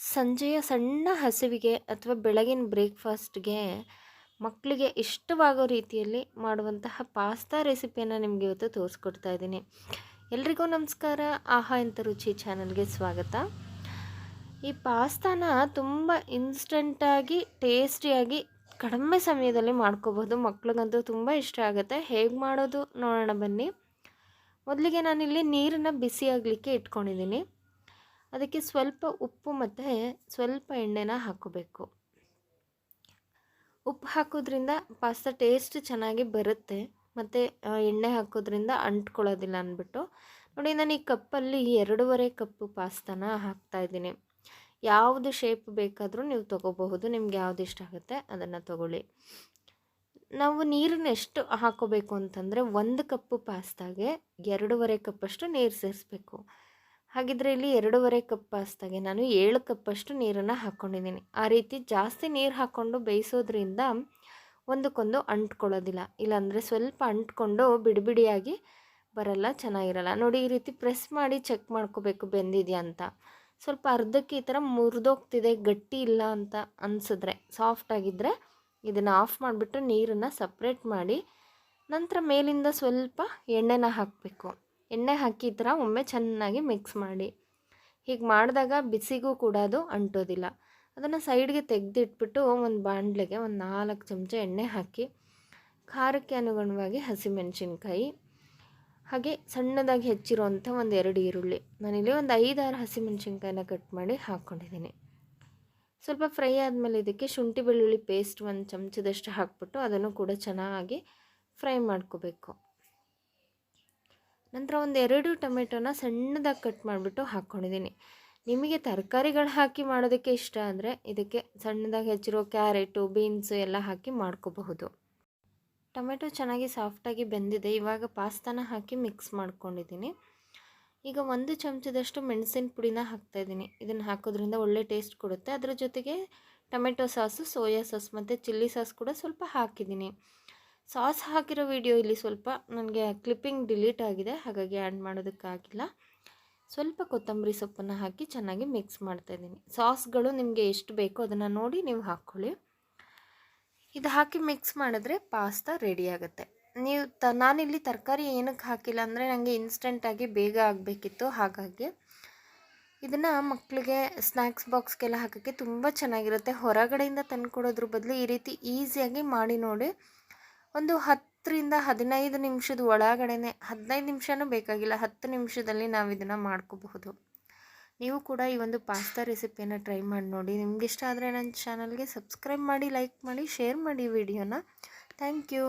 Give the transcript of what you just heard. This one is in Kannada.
ಸಂಜೆಯ ಸಣ್ಣ ಹಸಿವಿಗೆ ಅಥವಾ ಬೆಳಗಿನ ಬ್ರೇಕ್ಫಾಸ್ಟ್ಗೆ ಮಕ್ಕಳಿಗೆ ಇಷ್ಟವಾಗೋ ರೀತಿಯಲ್ಲಿ ಮಾಡುವಂತಹ ಪಾಸ್ತಾ ರೆಸಿಪಿಯನ್ನು ನಿಮಗೆ ಇವತ್ತು ತೋರಿಸ್ಕೊಡ್ತಾ ಇದ್ದೀನಿ. ಎಲ್ರಿಗೂ ನಮಸ್ಕಾರ. ಆಹಾ ಅಂತ ರುಚಿ ಚಾನಲ್ಗೆ ಸ್ವಾಗತ. ಈ ಪಾಸ್ತಾನ ತುಂಬ ಇನ್ಸ್ಟಂಟಾಗಿ, ಟೇಸ್ಟಿಯಾಗಿ ಕಡಿಮೆ ಸಮಯದಲ್ಲಿ ಮಾಡ್ಕೋಬೋದು. ಮಕ್ಳಿಗಂತೂ ತುಂಬ ಇಷ್ಟ ಆಗುತ್ತೆ. ಹೇಗೆ ಮಾಡೋದು ನೋಡೋಣ ಬನ್ನಿ. ಮೊದಲಿಗೆ ನಾನಿಲ್ಲಿ ನೀರನ್ನು ಬಿಸಿ ಆಗಲಿಕ್ಕೆ ಇಟ್ಕೊಂಡಿದ್ದೀನಿ. ಅದಕ್ಕೆ ಸ್ವಲ್ಪ ಉಪ್ಪು ಮತ್ತು ಸ್ವಲ್ಪ ಎಣ್ಣೆನ ಹಾಕೋಬೇಕು. ಉಪ್ಪು ಹಾಕೋದ್ರಿಂದ ಪಾಸ್ತಾ ಟೇಸ್ಟ್ ಚೆನ್ನಾಗಿ ಬರುತ್ತೆ. ಮತ್ತು ಎಣ್ಣೆ ಹಾಕೋದ್ರಿಂದ ಅಂಟ್ಕೊಳ್ಳೋದಿಲ್ಲ ಅಂದ್ಬಿಟ್ಟು. ನೋಡಿ, ನಾನು ಈ ಕಪ್ಪಲ್ಲಿ ಎರಡೂವರೆ ಕಪ್ಪು ಪಾಸ್ತಾನ ಹಾಕ್ತಾಯಿದ್ದೀನಿ ಯಾವುದು ಶೇಪ್ ಬೇಕಾದರೂ ನೀವು ತೊಗೋಬಹುದು. ನಿಮ್ಗೆ ಯಾವ್ದು ಇಷ್ಟ ಆಗುತ್ತೆ ಅದನ್ನು ತೊಗೊಳ್ಳಿ. ನಾವು ನೀರನ್ನ ಎಷ್ಟು ಹಾಕೋಬೇಕು ಅಂತಂದರೆ, ಒಂದು ಕಪ್ಪು ಪಾಸ್ತಾಗೆ ಎರಡೂವರೆ ಕಪ್ಪಷ್ಟು ನೀರು ಸೇರಿಸ್ಬೇಕು. ಹಾಗಿದ್ರೆ ಇಲ್ಲಿ ಎರಡೂವರೆ ಕಪ್ ಪಾಸ್ತಾಗೆ ನಾನು ಏಳು ಕಪ್ಪಷ್ಟು ನೀರನ್ನು ಹಾಕ್ಕೊಂಡಿದ್ದೀನಿ ಆ ರೀತಿ ಜಾಸ್ತಿ ನೀರು ಹಾಕ್ಕೊಂಡು ಬೇಯಿಸೋದ್ರಿಂದ ಒಂದಕ್ಕೊಂದು ಅಂಟ್ಕೊಳ್ಳೋದಿಲ್ಲ. ಇಲ್ಲಾಂದರೆ ಸ್ವಲ್ಪ ಅಂಟ್ಕೊಂಡು ಬಿಡಿಬಿಡಿಯಾಗಿ ಬರಲ್ಲ, ಚೆನ್ನಾಗಿರಲ್ಲ. ನೋಡಿ, ಈ ರೀತಿ ಪ್ರೆಸ್ ಮಾಡಿ ಚೆಕ್ ಮಾಡ್ಕೋಬೇಕು ಬೆಂದಿದೆಯಾ ಅಂತ. ಸ್ವಲ್ಪ ಅರ್ಧಕ್ಕೆ ಈ ಥರ ಮುರಿದೋಗ್ತಿದೆ, ಗಟ್ಟಿ ಇಲ್ಲ ಅಂತ ಅನಿಸಿದ್ರೆ ಸಾಫ್ಟಾಗಿದ್ದರೆ ಇದನ್ನು ಆಫ್ ಮಾಡಿಬಿಟ್ಟು ನೀರನ್ನು ಸಪ್ರೇಟ್ ಮಾಡಿ ನಂತರ ಮೇಲಿಂದ ಸ್ವಲ್ಪ ಎಣ್ಣೆನ ಹಾಕಬೇಕು. ಎಣ್ಣೆ ಹಾಕಿ ಈ ಥರ ಒಮ್ಮೆ ಚೆನ್ನಾಗಿ ಮಿಕ್ಸ್ ಮಾಡಿ. ಹೀಗೆ ಮಾಡಿದಾಗ ಬಿಸಿಗೂ ಕೂಡ ಅದು ಅಂಟೋದಿಲ್ಲ. ಅದನ್ನು ಸೈಡ್ಗೆ ತೆಗೆದಿಟ್ಬಿಟ್ಟು ಒಂದು ಬಾಣಲೆಗೆ ಒಂದು ನಾಲ್ಕು ಚಮಚ ಎಣ್ಣೆ ಹಾಕಿ, ಖಾರಕ್ಕೆ ಅನುಗುಣವಾಗಿ ಹಸಿಮೆಣಸಿನ್ಕಾಯಿ, ಹಾಗೆ ಸಣ್ಣದಾಗಿ ಹೆಚ್ಚಿರುವಂಥ ಒಂದು ಎರಡು ಈರುಳ್ಳಿ. ನಾನಿಲ್ಲಿ ಒಂದು ಐದಾರು ಹಸಿಮೆಣಸಿನ್ಕಾಯಿನ ಕಟ್ ಮಾಡಿ ಹಾಕ್ಕೊಂಡಿದ್ದೀನಿ ಸ್ವಲ್ಪ ಫ್ರೈ ಆದಮೇಲೆ ಇದಕ್ಕೆ ಶುಂಠಿ ಬೆಳ್ಳುಳ್ಳಿ ಪೇಸ್ಟ್ ಒಂದು ಚಮಚದಷ್ಟು ಹಾಕ್ಬಿಟ್ಟು ಅದನ್ನು ಕೂಡ ಚೆನ್ನಾಗಿ ಫ್ರೈ ಮಾಡ್ಕೋಬೇಕು. ನಂತರ ಒಂದು ಎರಡು ಟೊಮೆಟೊನ ಸಣ್ಣದಾಗಿ ಕಟ್ ಮಾಡಿಬಿಟ್ಟು ಹಾಕ್ಕೊಂಡಿದ್ದೀನಿ. ನಿಮಗೆ ತರಕಾರಿಗಳು ಹಾಕಿ ಮಾಡೋದಕ್ಕೆ ಇಷ್ಟ ಅಂದರೆ ಇದಕ್ಕೆ ಸಣ್ಣದಾಗಿ ಹೆಚ್ಚಿರೋ ಕ್ಯಾರೆಟು, ಬೀನ್ಸು ಎಲ್ಲ ಹಾಕಿ ಮಾಡ್ಕೋಬಹುದು. ಟೊಮೆಟೊ ಚೆನ್ನಾಗಿ ಸಾಫ್ಟಾಗಿ ಬೆಂದಿದೆ. ಇವಾಗ ಪಾಸ್ತಾನ ಹಾಕಿ ಮಿಕ್ಸ್ ಮಾಡ್ಕೊಂಡಿದ್ದೀನಿ. ಈಗ ಒಂದು ಚಮಚದಷ್ಟು ಮೆಣಸಿನ ಪುಡಿನ ಹಾಕ್ತಾಯಿದ್ದೀನಿ ಇದನ್ನು ಹಾಕೋದ್ರಿಂದ ಒಳ್ಳೆ ಟೇಸ್ಟ್ ಕೊಡುತ್ತೆ. ಅದರ ಜೊತೆಗೆ ಟೊಮೆಟೊ ಸಾಸು, ಸೋಯಾ ಸಾಸ್ ಮತ್ತು ಚಿಲ್ಲಿ ಸಾಸ್ ಕೂಡ ಸ್ವಲ್ಪ ಹಾಕಿದ್ದೀನಿ. ಸಾಸ್ ಹಾಕಿರೋ ವಿಡಿಯೋ ಇಲ್ಲಿ ಸ್ವಲ್ಪ ನನಗೆ ಕ್ಲಿಪ್ಪಿಂಗ್ ಡಿಲೀಟ್ ಆಗಿದೆ, ಹಾಗಾಗಿ ಆ್ಯಡ್ ಮಾಡೋದಕ್ಕಾಗಿಲ್ಲ. ಸ್ವಲ್ಪ ಕೊತ್ತಂಬರಿ ಸೊಪ್ಪನ್ನು ಹಾಕಿ ಚೆನ್ನಾಗಿ ಮಿಕ್ಸ್ ಮಾಡ್ತಾಯಿದ್ದೀನಿ ಸಾಸ್ಗಳು ನಿಮಗೆ ಎಷ್ಟು ಬೇಕೋ ಅದನ್ನು ನೋಡಿ ನೀವು ಹಾಕ್ಕೊಳ್ಳಿ. ಇದು ಹಾಕಿ ಮಿಕ್ಸ್ ಮಾಡಿದ್ರೆ ಪಾಸ್ತಾ ರೆಡಿ ಆಗುತ್ತೆ. ನೀವು ತ, ನಾನಿಲ್ಲಿ ತರಕಾರಿ ಏನಕ್ಕೆ ಹಾಕಿಲ್ಲ ಅಂದರೆ ನನಗೆ ಇನ್ಸ್ಟೆಂಟಾಗಿ ಬೇಗ ಆಗಬೇಕಿತ್ತು, ಹಾಗಾಗಿ ಇದನ್ನು ಮಕ್ಕಳಿಗೆ ಸ್ನ್ಯಾಕ್ಸ್ ಬಾಕ್ಸ್ಗೆಲ್ಲ ಹಾಕೋಕ್ಕೆ ತುಂಬ ಚೆನ್ನಾಗಿರುತ್ತೆ. ಹೊರಗಡೆಯಿಂದ ತಂದುಕೊಡೋದ್ರ ಬದಲು ಈ ರೀತಿ ಈಸಿಯಾಗಿ ಮಾಡಿ ನೋಡಿ ಒಂದು ಹತ್ತರಿಂದ ಹದಿನೈದು ನಿಮಿಷದ ಒಳಗಡೆನೆ, ಹದಿನೈದು ನಿಮಿಷನೂ ಬೇಕಾಗಿಲ್ಲ, ಹತ್ತು ನಿಮಿಷದಲ್ಲಿ ನಾವು ಇದನ್ನು ಮಾಡ್ಕೋಬಹುದು. ನೀವು ಕೂಡ ಈ ಒಂದು ಪಾಸ್ತಾ ರೆಸಿಪಿಯನ್ನು ಟ್ರೈ ಮಾಡಿ ನೋಡಿ. ನಿಮ್ಗೆ ಇಷ್ಟ ಆದರೆ ನನ್ನ ಚಾನಲ್ಗೆ ಸಬ್ಸ್ಕ್ರೈಬ್ ಮಾಡಿ, ಲೈಕ್ ಮಾಡಿ, ಶೇರ್ ಮಾಡಿ ವಿಡಿಯೋನ. Thank you.